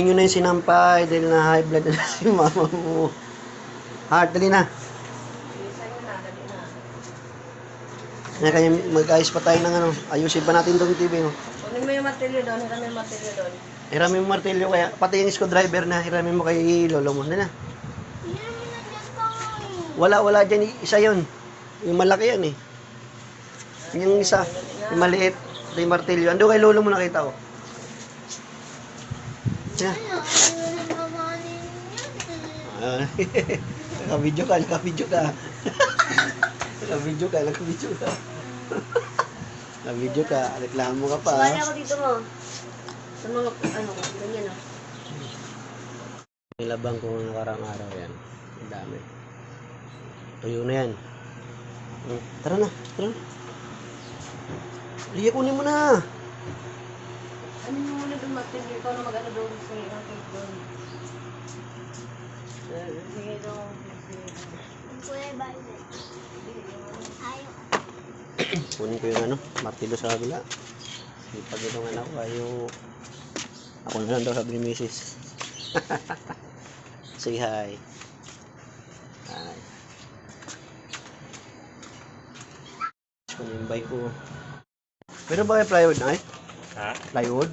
Yun na yung sinampay dahil na high blood na si mama mo. Heart, dali na. Na kanya mag-ayos pa tayo ng ano. Ayusin pa natin tong TV. Oh. Kunin mo yung martilyo doon, hiram mo yung martilyo doon. Hiramin mo martilyo kaya. Pati yung screwdriver na hiramin mo kay lolo mo. Dali na. Wala, wala dyan. Isa yon Yung malaki yan eh. Yung isa. Yung maliit. Ito yung martilyo. Ando kay lolo mo nakita ko. Yeah. Ah, Naka-video ka, naka-video ka. naka-video ka, naka-video ka. naka-video ka, reklamo ka pa. Wala ako dito mo. Sa mga, ano, ganyan o. Nilabang ko nakarang araw yan. Ang dami. Tuyo na yan. Hmm, Tara na, tara na. Liya, kunin mo na. Ano yung muna doon martilyo? Ikaw na mag-ano doon. Sige, okay, doon. Sige, doon. Kunin ko yung ano, martilo sa kabila. Sipag itong anak ko, ayaw... Ako na lang daw sabi ni Mrs. Say hi. Hi. Kunin yung bike ko. Pero ba kayo plywood na eh? Ha? Plywood?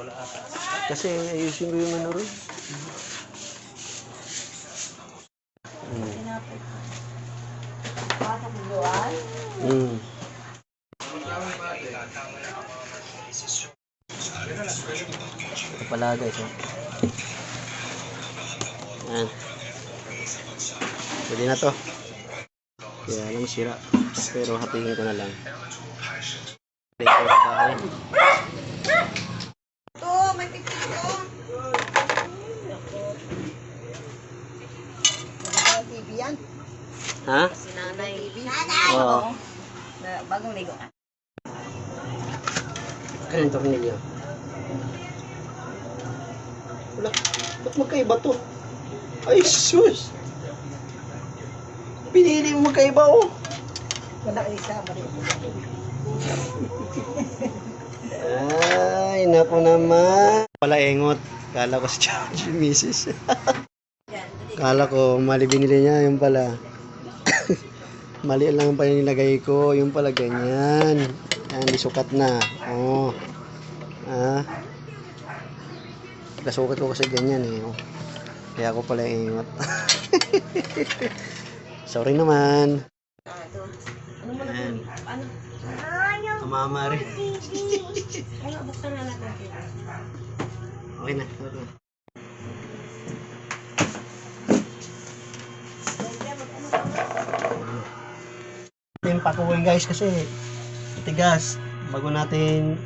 Wala ata. Kasi ayusin ko yung ano rin. Buwan. Mm. Ito pala guys, oh. Ayan. Pwede na to. Kaya lang sira. Pero hatingin ko na lang. Ito. Ito, may pipili ko. TV yan. Ha? Si nanay. Oo. Na, bagong ligo. Kaya yung tornilyo. Wala. Ba't magkaiba to? Ay, sus! Pinili mo magkaiba, oh. Wala. Ay, naku naman. Pala engot. Kala ko si Mrs. Yan, Kala ko mali binili niya, yung pala. mali lang pa yung nilagay ko, yung pala ganyan. Yan, di sukat na. Oh. Ah. Kasukat ko kasi ganyan eh. Oh. Kaya ako pala engot. Sorry naman. Ah, Ano mo na Ayan. Ano? Tumama rin. Ano, buksan na natin. Okay na. Okay. Yung pakuhin guys kasi tigas bago natin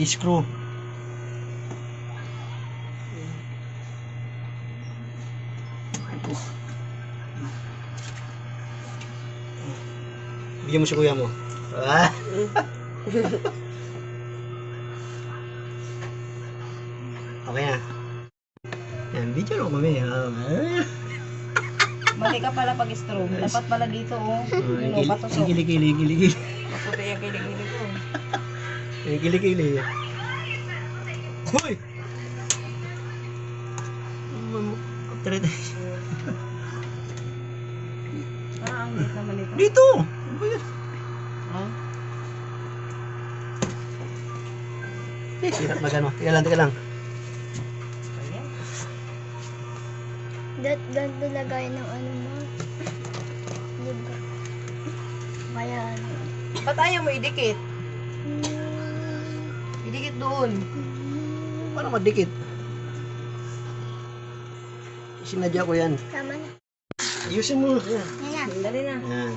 i-screw. Bigyan mo si kuya mo. Ah. Okay na. Yan, video lang kami. Ah. Mali ka pala pag stroke. Dapat pala dito, oh. Ano, patusok. Kili, kili, kili, kili. Maputi yung kilig-kilig ko. Kili, kili. Hoy! It. Lit naman ito. Dito! Ano? Ah? Eh, sirap na gano'n. Teka lang, teka lang. Ayan. Dat ganito lagay ng ano mo. Diba? Kaya ano. Ba't ayaw mo idikit? Hmm, Idikit doon. Paano madikit? Sinadya ko yan. Tama na. Ayusin mo. Ayan. Ayan. Dali na. Ayan.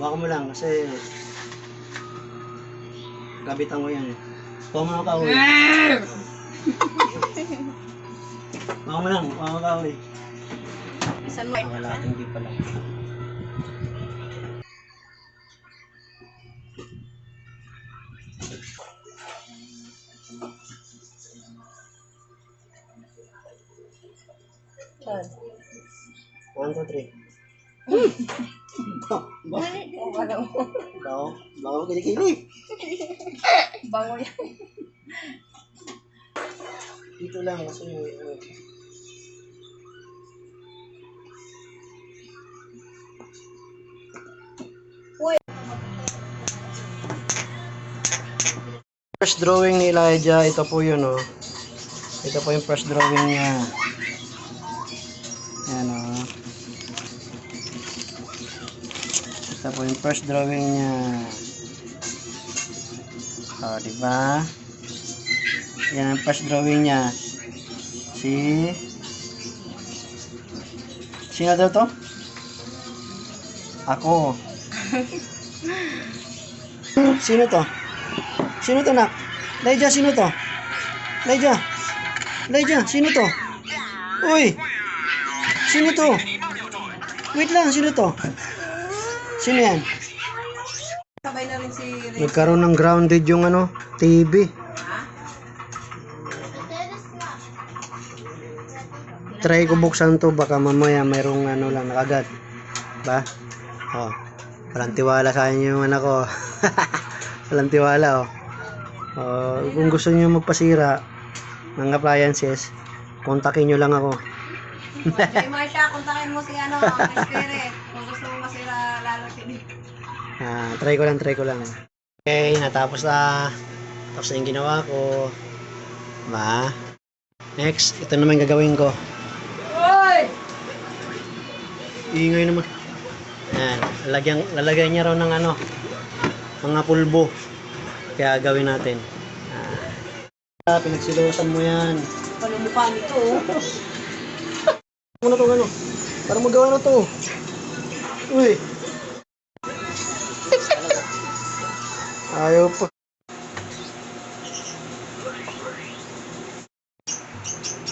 Huwag mo lang kasi gabitan ko yan. Huwag mo lang kahoy. Huwag mo lang. Huwag mo kahoy. Saan mo? Wala, hindi pala. Saan? 1, 2, Bango. Bango kilikili. Bango yan. Dito lang kasi may ano. First drawing ni Elijah, ito po yun oh. Ito po yung first drawing niya. Ito po yung first drawing niya. Oh, di ba? Yan ang first drawing niya. Si Sino daw to? Ako. Sino to? Sino to, nak? Laija, sino to? Laija. Laija, sino to? Uy! Sino to? Wait lang, sino to? Sino yan? Sabay na rin si Ray. Nagkaroon ng grounded yung ano, TV. Try ko buksan to, baka mamaya mayroong ano lang nakagat. Ba? Oh. Walang tiwala sa inyo yung anak ko. Walang tiwala oh. Oh, kung gusto niyo magpasira ng appliances, kontakin niyo lang ako. Hey, Marsha, kontakin mo si ano, Miss Pere. Kung gusto Ah, try ko lang, try ko lang. Okay, natapos na. Tapos na yung ginawa ko. Ba? Next, ito naman gagawin ko. Uy! Ingay naman. Yan, lalagyan, lalagyan niya raw ng ano, mga pulbo. Kaya gawin natin. Ah, pinagsilusan mo yan. Ano mukha nito, oh. Ano to, ano? Para magawa na to. Uy! Ayaw pa.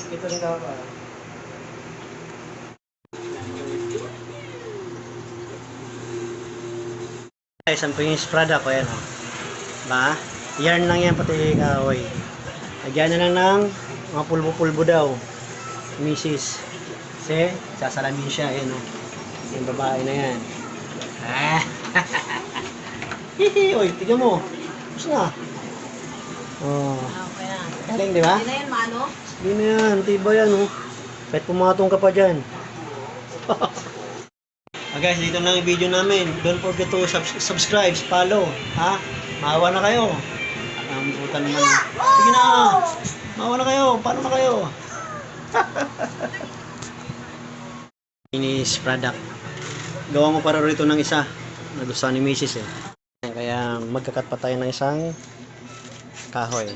Ito rin ako pa. Guys, ang pingis product ko yan, oh. Ba? Yarn lang yan pati kahoy. Lagyan na lang ng mga pulbo-pulbo daw. Mrs. Kasi, sasalamin siya, yun, oh. Yung babae na yan. Ah! Hihi, oy, tignan mo. Tapos na. Oh, Okay na. galing, di ba? Hindi na yan, mano. Hindi na yan, tiba yan, oh. Kahit pumatong ka pa dyan. ah, guys, dito lang yung video namin. Don't forget to sub- subscribe, follow. Ha? Maawa na kayo. Ang puta naman. Sige na. Maawa na kayo. Paano na kayo? Finish product. Gawa mo para rito ng isa. Nagustuhan ni Mrs. eh. Kaya magkakat pa tayo ng isang kahoy.